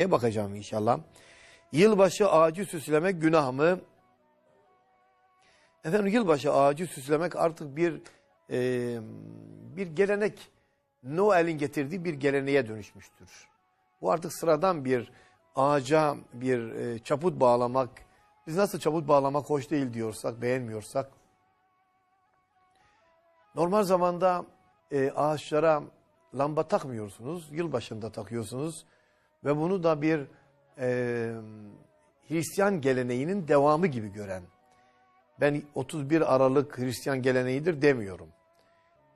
E bakacağım inşallah. Yılbaşı ağacı süslemek günah mı? Efendim yılbaşı ağacı süslemek artık bir e, bir gelenek. Noel'in getirdiği bir geleneğe dönüşmüştür. Bu artık sıradan bir ağaca bir e, çaput bağlamak. Biz nasıl çaput bağlamak hoş değil diyorsak, beğenmiyorsak. Normal zamanda e, ağaçlara lamba takmıyorsunuz. Yılbaşında takıyorsunuz. Ve bunu da bir e, Hristiyan geleneğinin devamı gibi gören. Ben 31 Aralık Hristiyan geleneğidir demiyorum.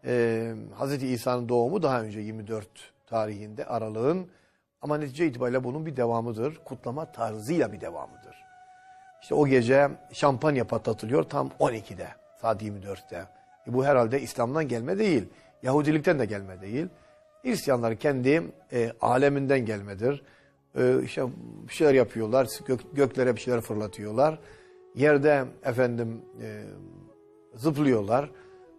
Ee, Hz. İsa'nın doğumu daha önce 24 tarihinde Aralık'ın ama netice itibariyle bunun bir devamıdır. Kutlama tarzıyla bir devamıdır. İşte o gece şampanya patlatılıyor tam 12'de saat 24'te. E bu herhalde İslam'dan gelme değil. Yahudilikten de gelme değil. Hristiyanların kendi e, aleminden gelmedir. E, işte bir şeyler yapıyorlar. Gök, göklere bir şeyler fırlatıyorlar. Yerde efendim e, zıplıyorlar.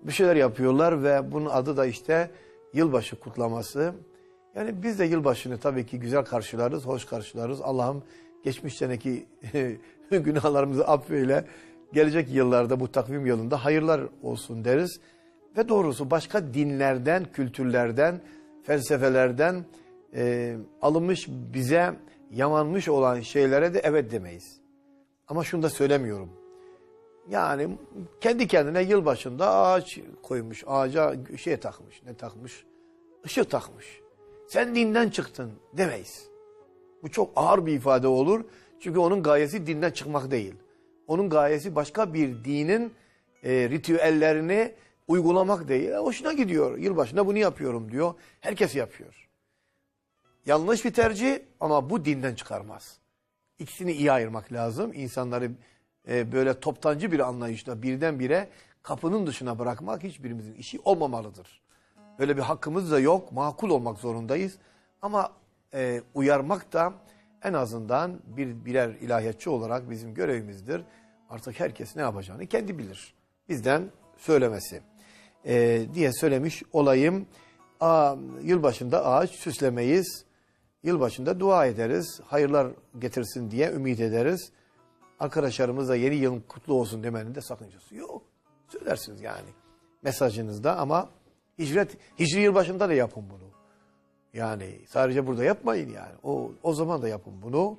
Bir şeyler yapıyorlar ve bunun adı da işte yılbaşı kutlaması. Yani biz de yılbaşını tabii ki güzel karşılarız, hoş karşılarız. Allah'ım geçmiş seneki günahlarımızı affeyle. Gelecek yıllarda bu takvim yılında hayırlar olsun deriz. Ve doğrusu başka dinlerden, kültürlerden, felsefelerden e, alınmış bize yamanmış olan şeylere de evet demeyiz. Ama şunu da söylemiyorum. Yani kendi kendine yılbaşında ağaç koymuş, ağaca şey takmış, ne takmış? Işık takmış. Sen dinden çıktın demeyiz. Bu çok ağır bir ifade olur. Çünkü onun gayesi dinden çıkmak değil. Onun gayesi başka bir dinin e, ritüellerini uygulamak değil. E, hoşuna gidiyor. Yılbaşında bunu yapıyorum diyor. Herkes yapıyor. Yanlış bir tercih ama bu dinden çıkarmaz. İkisini iyi ayırmak lazım. İnsanları e, böyle toptancı bir anlayışla birdenbire kapının dışına bırakmak hiçbirimizin işi olmamalıdır. Böyle bir hakkımız da yok. Makul olmak zorundayız. Ama e, uyarmak da en azından bir birer ilahiyatçı olarak bizim görevimizdir. Artık herkes ne yapacağını kendi bilir. Bizden söylemesi e, diye söylemiş olayım. Aa, yılbaşında ağaç süslemeyiz. Yılbaşında dua ederiz. Hayırlar getirsin diye ümit ederiz. Arkadaşlarımıza yeni yılın kutlu olsun demenin de sakıncası yok. Söylersiniz yani mesajınızda ama hicret, hicri yılbaşında da yapın bunu. Yani sadece burada yapmayın yani. O, o zaman da yapın bunu.